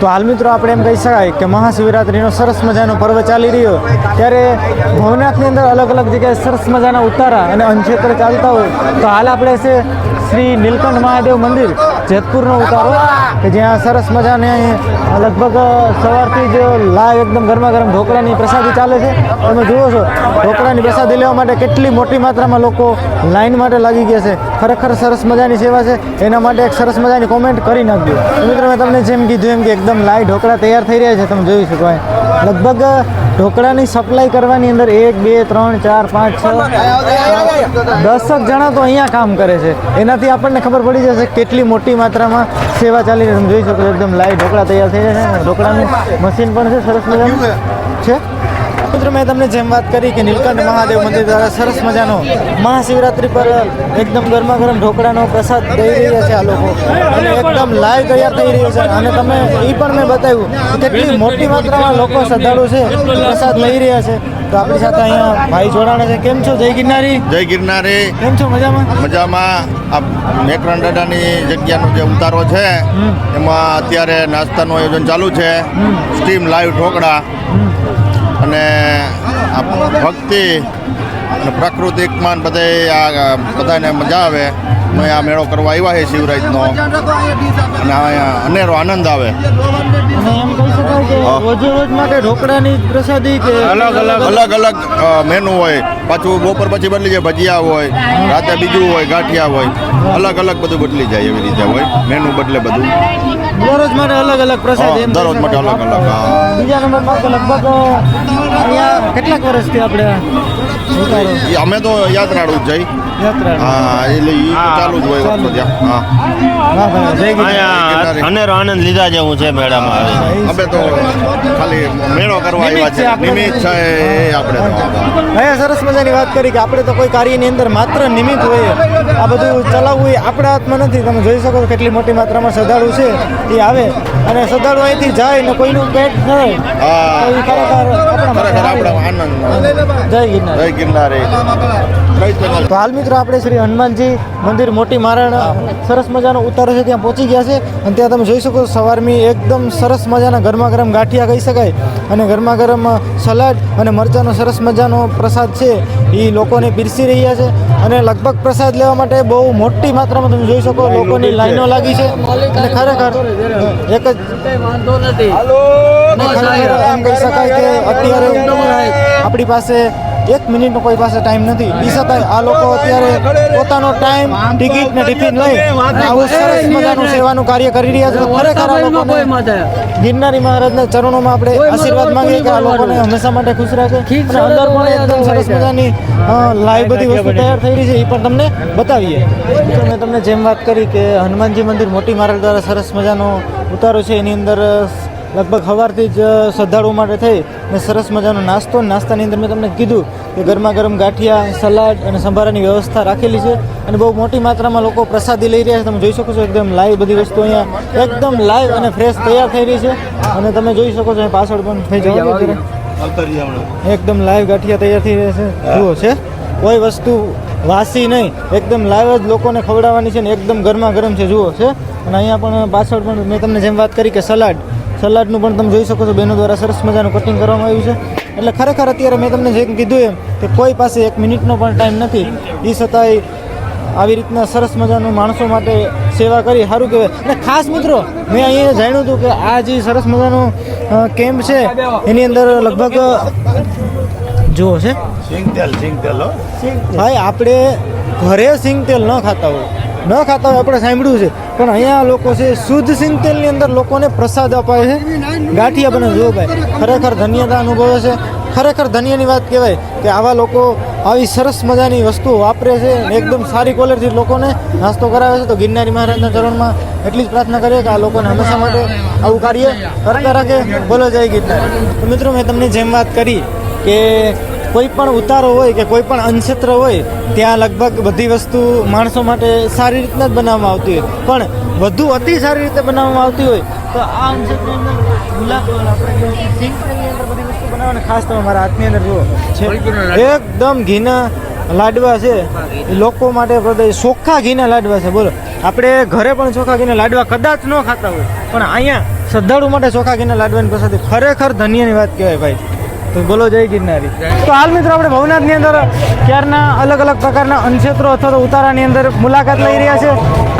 તો હાલ મિત્રો આપણે એમ કહી શકાય કે મહાશિવરાત્રિનો સરસ મજાનો પર્વ ચાલી રહ્યો. ત્યારે ભવનાથની અંદર અલગ અલગ જગ્યાએ સરસ મજાના ઉતારા અને અંશેત્ર ચાલતા હોય. તો હાલ આપણે છે શ્રી નીલકંઠ મહાદેવ મંદિર, જેતપુરનો ઉતારો, કે જ્યાં સરસ મજાને લગભગ સવારથી જ લાઈવ એકદમ ગરમા ગરમ ઢોકળાની પ્રસાદી ચાલે છે. તમે જુઓ છો, ઢોકળાની પ્રસાદી લેવા માટે કેટલી મોટી માત્રામાં લોકો લાઈન માટે લાગી ગયા છે. ખરેખર સરસ મજાની સેવા છે. એના માટે એક સરસ મજાની કોમેન્ટ કરી નાખજો. મિત્રો, મેં તમને જેમ કીધું એમ કે એકદમ લાઈવ ઢોકળા તૈયાર થઈ રહ્યા છે. તમે જોઈ શકો અહીં. લગભગ ઢોકળાની સપ્લાય કરવાની અંદર એક, બે, ત્રણ, ચાર, પાંચ, છ, દસક જણા તો અહીંયા કામ કરે છે. એનાથી આપણને ખબર પડી જશે કેટલી મોટી માત્રામાં સેવા ચાલી રહી તમે જોઈ શકો એકદમ લાઈવ ઢોકળા તૈયાર થઈ રહ્યા છે. ઢોકળાનું મશીન પણ છે, સરસ મજાનું. છે? મિત્રો મેં તમને જેમ વાત કરી કે નીલકંઠ મહાદેવ મંદિર દ્વારા સરસ મજાનો મહાશિવરાત્રિ પર એકદમ ગરમા ગરમ ઢોકળાનો પ્રસાદ દઈ રહ્યા છે આ લોકો. અને એકદમ લાઈવ તૈયાર થઈ રહ્યો છે. અને તમે એ પણ મેં બતાવ્યું કેટલી મોટી માત્રામાં લોકો શ્રદ્ધાળુ છે પ્રસાદ લઈ રહ્યા છે. તો આપણી સાથે અહીંયા ભાઈ જોડાણા છે. કેમ છો? જય ગિરનારી. જય ગિરનારી. કેમ છો? મજામાં? મજામાં. આ મેકરણ દાદાની જગ્યાનો જે ઉતારો છે એમાં અત્યારે નાસ્તાનું આયોજન ચાલુ છે. Steam live dhokla. અને ભક્તિ અને પ્રાકૃતિકમાં બધાય બધે આ બધાને મજા આવે. અમે આ મેળો કરવા આવ્યા છે શિવરાજનો. અને અહીંયા અનેરો આનંદ આવે. અલગ અલગ અલગ અલગ મેનુ હોય. પાછું બપોર પછી બદલી જાય ભજીયા હોય રાતે બીજું હોય ગાંઠિયા હોય. અલગ અલગ બધું બદલી જાય એવી રીતે હોય. મેનુ બદલે બધું. દરરોજ માટે અલગ અલગ પ્રસાદ દરરોજ માટે અલગ અલગ, બીજા નંબર લગભગ અહીંયા કેટલાક વર્ષથી આપણે અમે તો યાત્રાળુ જઈ. હા એટલે ચાલુ જ હોય વખત ત્યાં. અનેરો આનંદ લીધા જેવું છે મેળામાં. અમે તો ખાલી મેળો કરવા આવ્યા છે. છે આપણે. નિમિત્ત છે આપણે તો. અહીંયા સરસ મજાની વાત કરી કે આપણે તો કોઈ કાર્યની અંદર માત્ર નિમિત્ત હોય આ બધું ચલાવવું એ આપણા હાથમાં નથી. તમે જોઈ શકો કેટલી મોટી માત્રામાં શ્રદ્ધાળુ છે એ આવે. અને શ્રદ્ધાળુ અહીંથી જાય ને કોઈનું પેટ ખરેખર. આપણે આનંદ જય ગિરનાર. જય ગિરનાર. તો હાલ મિત્રો આપણે શ્રી હનુમાનજી મંદિર મોટી મારણ સરસ મજાનો ઉતારો છે ત્યાં પહોંચી ગયા છે. અને ત્યાં તમે જોઈ શકો છો સવારની એકદમ સરસ મજાના ગરમા ગરમ ગાંઠિયા કહી શકાય. અને ગરમા ગરમ સલાડ અને મરચાંનો સરસ મજાનો પ્રસાદ છે એ લોકોને પીરસી રહ્યા છે. અને લગભગ પ્રસાદ લેવા માટે બહુ મોટી માત્રામાં તમે જોઈ શકો લોકોની લાઈનો લાગી છે. અને ખરેખર એક જ વાંધો નથી એમ કહી શકાય કે અત્યારે આપણી પાસે એક મિનિટનો કોઈ પાસે ટાઈમ નથી. એ છતાંય આ લોકો અત્યારે પોતાનો ટાઈમ ટિકિટ ને ટિફિન લઈ આવું સરસ મજાનું સેવાનું કાર્ય કરી રહ્યા છે. ખરેખર આ લોકોને ગિરનારી મહારાજના ચરણોમાં આપણે આશીર્વાદ માંગીએ કે આ લોકોને હંમેશા માટે ખુશ રાખે. અને અંદર પણ એકદમ સરસ મજાની લાઈવ બધી વસ્તુ તૈયાર થઈ રહી છે. એ પણ તમને બતાવીએ. તો મેં તમને જેમ વાત કરી કે હનુમાનજી મંદિર મોટી મહારાજ દ્વારા સરસ મજાનો ઉતારો છે. એની અંદર લગભગ સવારથી જ શ્રદ્ધાળુઓ માટે થઈ ને સરસ મજાનો નાસ્તો. નાસ્તાની અંદર મેં તમને કીધું કે ગરમા ગરમ ગાંઠિયા, સલાડ અને સંભારાની વ્યવસ્થા રાખેલી છે અને બહુ મોટી માત્રામાં લોકો પ્રસાદી લઈ રહ્યા છે. તમે જોઈ શકો છો એકદમ લાઈવ બધી વસ્તુ અહીંયા એકદમ લાઈવ અને ફ્રેશ તૈયાર થઈ રહી છે. અને તમે જોઈ શકો છો પાછળ પણ થઈ જવાનું એકદમ લાઈવ ગાંઠિયા તૈયાર થઈ રહ્યા છે. જુઓ છે. કોઈ વસ્તુ વાસી નહીં. એકદમ લાઈવ જ લોકોને ખવડાવવાની છે ને એકદમ ગરમા ગરમ છે. જુઓ છે. અને અહીંયા પણ પાછળ પણ મેં તમને જેમ વાત કરી કે સલાડ સલાડનું પણ તમે જોઈ શકો છો બહેનો દ્વારા સરસ મજાનું કટિંગ કરવામાં આવ્યું છે. એટલે ખરેખર અત્યારે મેં તમને જેમ કીધું એમ કે કોઈ પાસે એક મિનિટનો પણ ટાઈમ નથી. એ છતાંય આવી રીતના સરસ મજાનું માણસો માટે સેવા કરી સારું કહેવાય. અને ખાસ મિત્રો મેં અહીંયા જાણ્યું હતું કે આ જે સરસ મજાનું કેમ્પ છે એની અંદર લગભગ જુઓ છે. સિંગતેલ સિંગતેલ ભાઈ આપણે ઘરે સિંગ તેલ ન ખાતા હોય. ન ખાતા હોય, આપણે સાંભળ્યું છે. પણ અહીંયા લોકો છે, શુદ્ધ સિંતેલની અંદર લોકોને પ્રસાદ અપાય છે. ગાંઠિયા બને જો ભાઈ, ખરેખર ધન્યતા અનુભવે છે. ખરેખર ધન્યની વાત કહેવાય કે આવા લોકો આવી સરસ મજાની વસ્તુઓ વાપરે છે એકદમ સારી ક્વોલિટી લોકોને નાસ્તો કરાવે છે. તો ગિરનારી મહારાજના ચરણમાં એટલી જ પ્રાર્થના કરીએ કે આ લોકોને હંમેશા માટે આવું કાર્ય કરતા રાખે. બોલો જય ગિરનાર. તો મિત્રો, મેં તમને જેમ વાત કરી કે કોઈ પણ ઉતારો હોય કે કોઈ પણ અન્નક્ષેત્ર હોય ત્યાં લગભગ બધી વસ્તુ માણસો માટે સારી રીતના જ બનાવવામાં આવતી હોય. પણ વધુ અતિ સારી રીતે બનાવવામાં આવતી હોય તો આ વસ્તુ ખાસ તમે મારા હાથની અંદર જુઓ. છે. એકદમ ઘીના લાડવા છે. લોકો માટે બધા ચોખ્ખા ઘીના લાડવા છે. બોલો આપણે ઘરે પણ ચોખ્ખા ઘીના લાડવા કદાચ ન ખાતા હોય પણ અહીંયા શ્રદ્ધાળુ માટે ચોખા ઘીના લાડવાની પસંદ ખરેખર ધન્યની વાત કહેવાય ભાઈ. તો બોલો, જય ગિરનારી. તો હાલ મિત્રો આપણે ભવનાથની અંદર ક્યારના અલગ અલગ પ્રકારના અનક્ષેત્રો અથવા તો ઉતારાની અંદર મુલાકાત લઈ રહ્યા છે.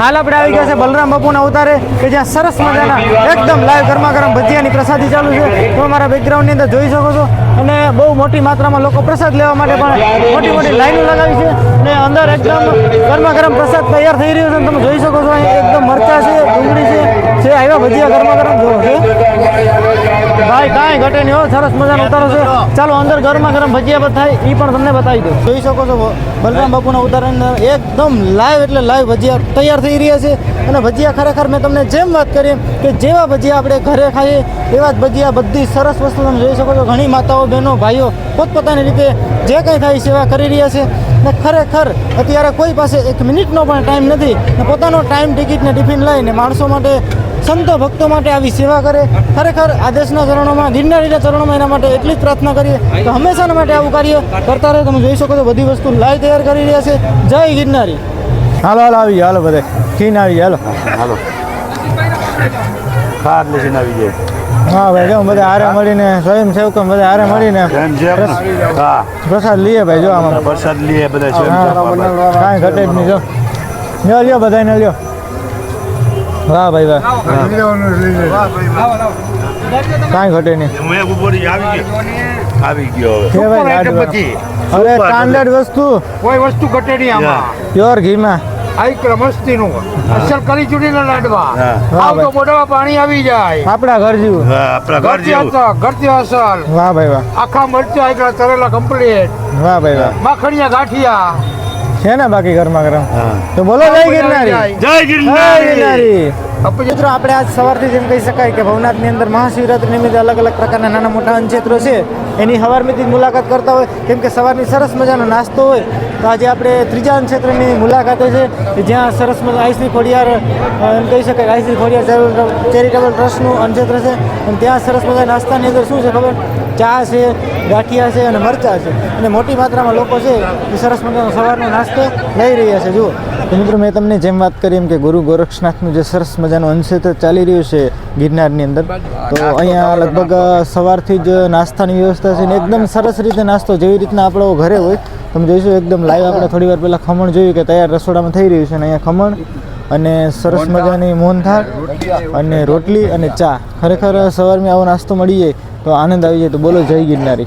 હાલ આપણે આવી ગયા છે બલરામ બાપુના ઉતારે, કે જ્યાં સરસ મજાના, એકદમ લાઈવ ગરમા ગરમ ભજીયાની પ્રસાદી ચાલુ છે. તમે મારા બેકગ્રાઉન્ડની અંદર જોઈ શકો છો. અને બહુ મોટી માત્રામાં લોકો પ્રસાદ લેવા માટે પણ મોટી મોટી લાઈનો લગાવી છે. અને અંદર એકદમ ગરમા ગરમ પ્રસાદ તૈયાર થઈ રહ્યો છે. તમે જોઈ શકો છો, અહીં એકદમ મરચા છે, ડુંગળી છે. જે આવ્યા ભજીયા ગરમા ગરમ જોવો છે ભાઈ, કાંઈ ઘટે નહીં હો, સરસ મજાનો ઉતારો છે. ચાલો, અંદર ગરમા ગરમ ભજીયા થાય એ પણ તમને બતાવી દઉં. જોઈ શકો છો, બલરામ બાપુના ઉતારાની એકદમ લાઈવ એટલે લાઈવ ભજીયા તૈયાર થઈ રહ્યા છે. અને ભજીયા ખરેખર મેં તમને જેમ વાત કરી કે જેવા ભજીયા આપણે ઘરે ખાઈએ, એવા જ ભજીયા બધી સરસ વસ્તુ તમે જોઈ શકો છો. ઘણી માતાઓ, બહેનો, ભાઈઓ પોતપોતાની રીતે જે કંઈ થાય સેવા કરી રહ્યા છે. ને ખરેખર અત્યારે કોઈ પાસે એક મિનિટનો પણ ટાઈમ નથી. ને પોતાનો ટાઈમ ટિકિટને ટિફિન લઈને માણસો માટે સંતો ભક્તો માટે આવી સેવા કરે. ખરેખર આદેશના ચરણોમાં ગિરનારીના ચરણોમાં એના માટે એટલી જ પ્રાર્થના કરીએ તો હંમેશાના માટે આવું કાર્ય કરતા રહે. તમે જોઈ શકો છો બધી વસ્તુ લાઈવ તૈયાર કરી રહ્યા છે. જય ગિરનારી. હાલો હાલો આવી હાલો બધે. ખીન આવી હાલો. હાલો. ખાર લઈને આવી જાય હા ભાઈ જો બધા હારે મળીને સ્વયં સેવકો બધા હારે મળીને પ્રસાદ લઈએ ભાઈ જો આમાં. પ્રસાદ લઈએ બધા કાંઈ ઘટે જ નહીં જો. લ્યો લ્યો બધાને લ્યો. વાહ ભાઈ વાહ. કાંઈ ઘટે નહીં. આવી ગયો. હવે. લાડવા. સ્ટાન્ડર્ડ વસ્તુ. કોઈ વસ્તુ ઘટે નહીં આમાં. પ્યોર ઘીમાં. આઈ ક્રમસ્તીનું અસલ કરી ચૂડીના લાડવા. હા. આવ તો મોઢામાં પાણી આવી જાય. આપણા ઘર જેવું. આપણા ઘર ઘરથી જેવું. ઘરથી અસલ. વાહ ભાઈ વાહ. આખા મરચા એકલા તરેલા કમ્પ્લીટ વાહ ભાઈ વાહ. માખણિયા ગાંઠિયા. છે ને બાકી ઘરમાં ગરમ? તો બોલો જય ગિરનારી. જય ગિરનારી. મિત્રો આપણે આજ સવારથી જેમ કહી શકાય કે ભવનાથની અંદર મહાશિવરાત્રી નિમિત્તે અલગ અલગ પ્રકારના નાના મોટા અંચેત્રો છે. એની હવારમીથી મુલાકાત કરતા હોય કેમ કે સવારની સરસ મજાનો નાસ્તો હોય તો આજે આપણે ત્રીજા અનક્ષેત્રની મુલાકાતે છે કે જ્યાં સરસ મજા આઈસી ખોડિયાર એમ કહી શકાય આઈસ્રી ખોડિયાર ચેરિટેબલ- ચેરિટેબલ ટ્રસ્ટનું અનક્ષેત્ર છે. અને ત્યાં સરસ મજા નાસ્તાની અંદર શું છે ખબર? ચા છે, ગાંઠિયા છે અને મરચાં છે. અને મોટી માત્રામાં લોકો છે એ સરસ મજાનો સવારનો નાસ્તો લઈ રહ્યા છે. જુઓ. તો મિત્રો, મેં તમને જેમ વાત કરી એમ કે ગુરુ ગોરક્ષનાથનું જે સરસ મજાનું અંશેત્ર ચાલી રહ્યું છે ગિરનારની અંદર. તો અહીંયા લગભગ સવારથી જ નાસ્તાની વ્યવસ્થા છે ને એકદમ સરસ રીતે નાસ્તો જેવી રીતના આપણો ઘરે હોય. તમે જોઈશું, એકદમ લાઈવ આપણે થોડી વાર પહેલાં ખમણ જોયું કે તૈયાર રસોડામાં થઈ રહ્યું છે અને અહીંયા ખમણ અને સરસ મજાની મોહનથાળ અને રોટલી અને ચા. ખરેખર સવારમાં આવો નાસ્તો મળી જાય. તો આનંદ આવી જાય તો બોલો જય ગિરનારી.